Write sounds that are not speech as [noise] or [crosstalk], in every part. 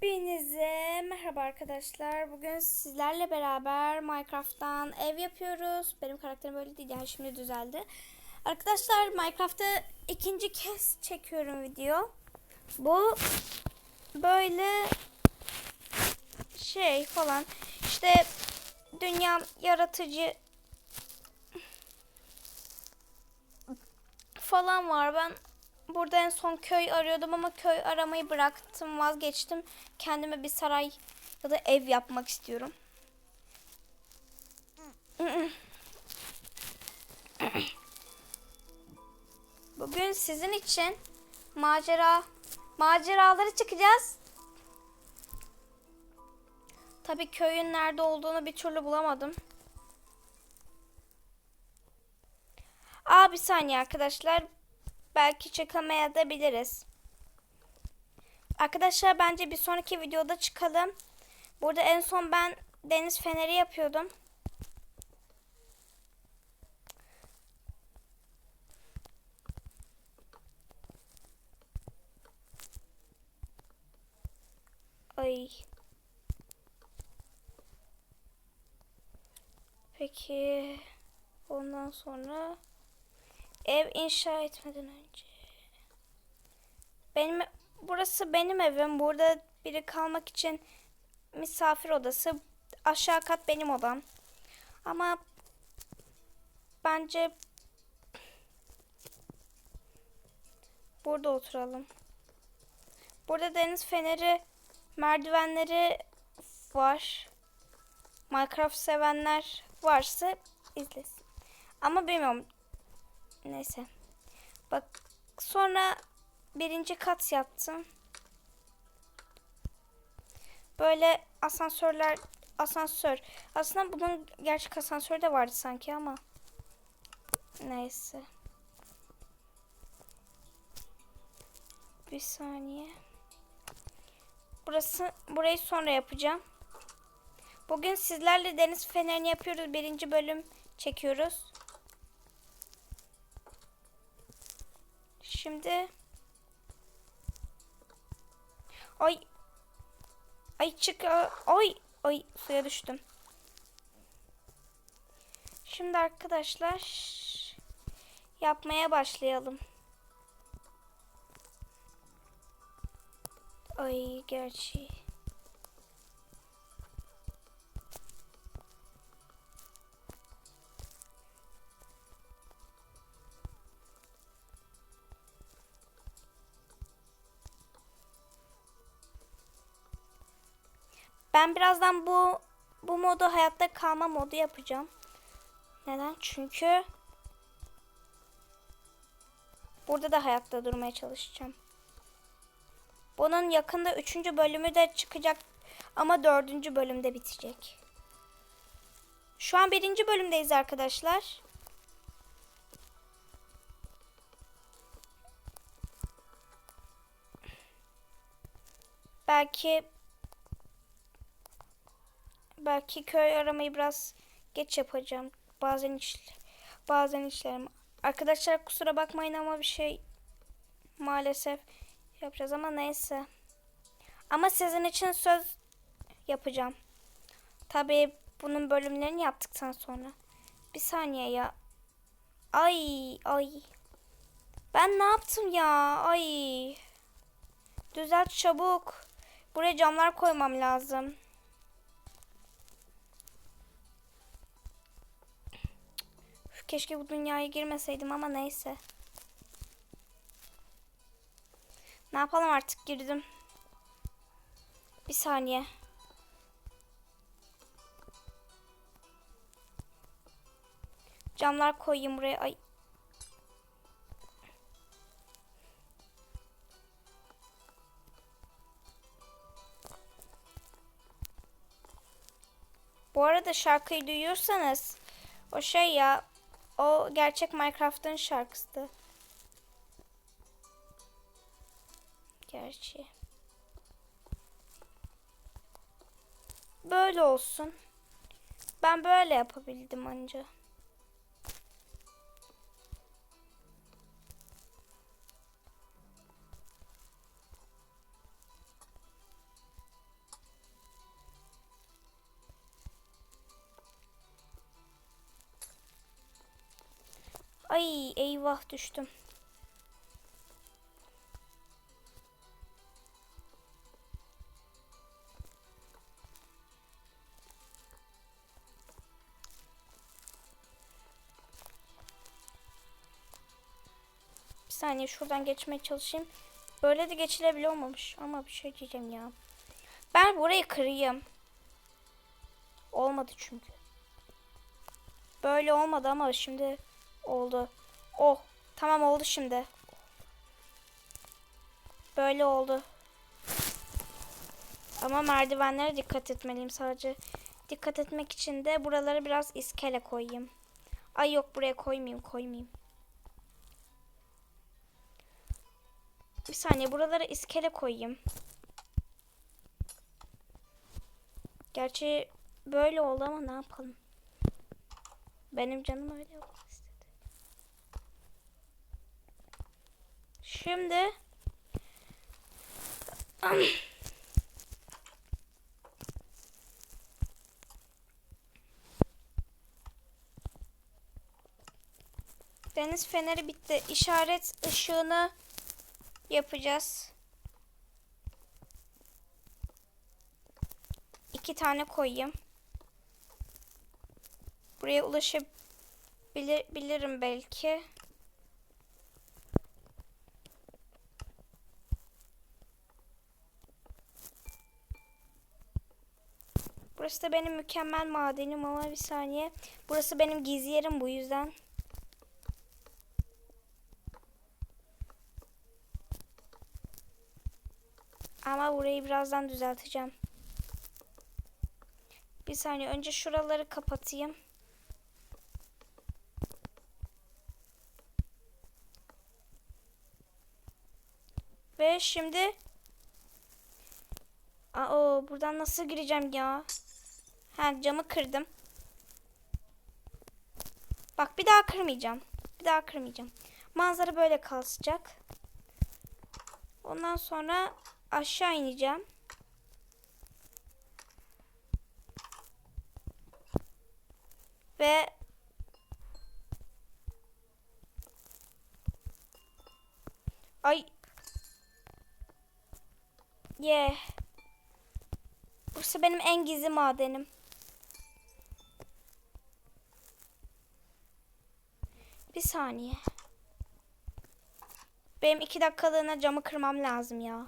Hepinize merhaba arkadaşlar. Bugün sizlerle beraber Minecraft'tan ev yapıyoruz. Benim karakterim böyle değil yani şimdi düzeldi. Arkadaşlar Minecraft'ta ikinci kez çekiyorum video. Bu böyle şey falan. İşte dünya yaratıcı falan var. Ben burada en son köy arıyordum ama köy aramayı bıraktım, vazgeçtim. Kendime bir saray ya da ev yapmak istiyorum. Bugün sizin için macera maceraları çıkacağız. Tabii köyün nerede olduğunu bir türlü bulamadım. Aa bir saniye arkadaşlar. Belki çıkamayabiliriz. Arkadaşlar bence bir sonraki videoda çıkalım. Burada en son ben deniz feneri yapıyordum. Ay. Peki ondan sonra ev inşa etmeden önce benim burası benim evim. Burada biri kalmak için misafir odası. Aşağı kat benim odam. Ama bence burada oturalım. Burada deniz feneri, merdivenleri var. Minecraft sevenler varsa izlesin. Ama bilmiyorum. Neyse. Bak sonra birinci kat yaptım. Böyle asansörler asansör. Aslında bunun gerçek asansörü de vardı sanki ama. Neyse. Bir saniye. Burası burayı sonra yapacağım. Bugün sizlerle deniz fenerini yapıyoruz. Birinci bölüm çekiyoruz. Şimdi Ay Ay çık Ay Ay suya düştüm. Şimdi arkadaşlar yapmaya başlayalım. Ay gerçi Ben birazdan bu bu modu hayatta kalma modu yapacağım. Neden? Çünkü burada da hayatta durmaya çalışacağım. Bunun yakında üçüncü bölümü de çıkacak ama dördüncü bölümde bitecek. Şu an birinci bölümdeyiz arkadaşlar. Belki belki köy aramayı biraz geç yapacağım. Bazen iş, bazen işlerim. Arkadaşlar kusura bakmayın ama bir şey maalesef yapacağız ama neyse. Ama sizin için söz yapacağım. Tabii bunun bölümlerini yaptıktan sonra. Bir saniye ya. Ay ay. Ben ne yaptım ya? Ay. Düzelt çabuk. Buraya camlar koymam lazım. Keşke bu dünyaya girmeseydim ama neyse. Ne yapalım artık girdim. Bir saniye. Camlar koyayım buraya. Ay. Bu arada şarkıyı duyuyorsanız o şey ya o gerçek Minecraft'ın şarkısı. Gerçi. Böyle olsun. Ben böyle yapabildim anca. Eyvah düştüm. Bir saniye şuradan geçmeye çalışayım. Böyle de geçilebiliyor olmamış ama bir şey diyeceğim ya. Ben burayı kırayım. Olmadı çünkü. Böyle olmadı ama şimdi oldu. Oh tamam oldu şimdi. Böyle oldu. Ama merdivenlere dikkat etmeliyim sadece. Dikkat etmek için de buraları biraz iskele koyayım. Ay yok buraya koymayayım koymayayım. Bir saniye buralara iskele koyayım. Gerçi böyle oldu ama ne yapalım. Benim canım öyle olmak Şimdi [clears throat] Deniz feneri bitti. İşaret ışığını yapacağız. İki tane koyayım. Buraya ulaşabilirim belki. Burası da benim mükemmel madenim ama bir saniye. Burası benim gizli yerim bu yüzden. Ama burayı birazdan düzelteceğim. Bir saniye önce şuraları kapatayım. Ve şimdi Aa, buradan nasıl gireceğim ya? Ha camı kırdım. Bak bir daha kırmayacağım. Bir daha kırmayacağım. Manzara böyle kalacak. Ondan sonra aşağı ineceğim. Ve Ay Yeah. Burası benim en gizli madenim. Bir saniye. Benim iki dakikalığına camı kırmam lazım ya.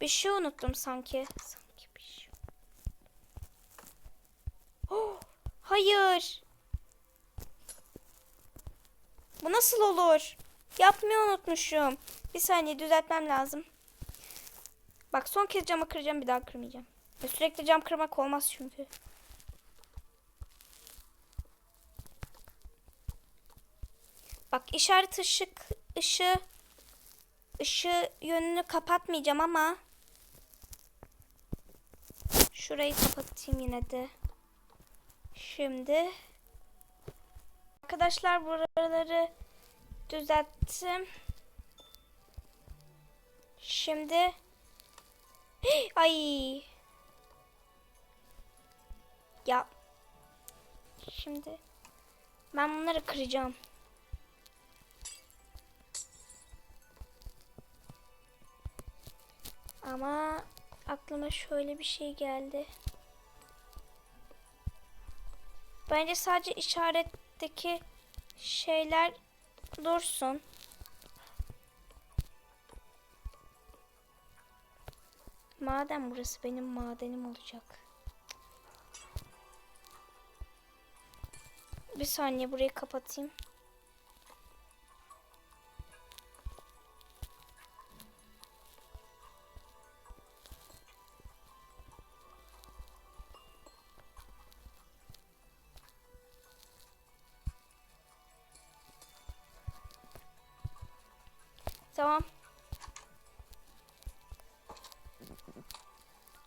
Bir şey unuttum sanki. Sanki bir şey. Oh, hayır. Bu nasıl olur? Yapmayı unutmuşum. Bir saniye düzeltmem lazım. Bak son kez camı kıracağım bir daha kırmayacağım. Sürekli cam kırmak olmaz çünkü. Bak işaret ışık ışığı ışığı yönünü kapatmayacağım ama şurayı kapatayım yine de. Şimdi arkadaşlar buraları düzelttim. Şimdi [gasps] ay ya şimdi ben bunları kıracağım. Ama aklıma şöyle bir şey geldi. Bence sadece işaretteki şeyler dursun. Madem burası benim madenim olacak. Bir saniye burayı kapatayım. Tamam.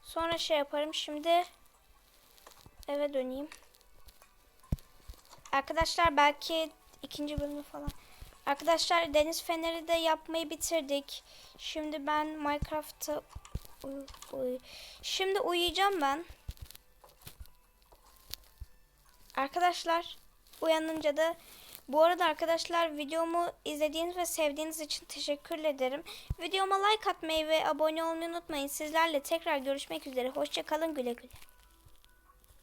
Sonra şey yaparım. Şimdi eve döneyim. Arkadaşlar belki ikinci bölümü falan. Arkadaşlar deniz feneri de yapmayı bitirdik. Şimdi ben uy Şimdi uyuyacağım ben. Arkadaşlar uyanınca da Bu arada arkadaşlar videomu izlediğiniz ve sevdiğiniz için teşekkür ederim. Videoma like atmayı ve abone olmayı unutmayın. Sizlerle tekrar görüşmek üzere. Hoşçakalın güle güle.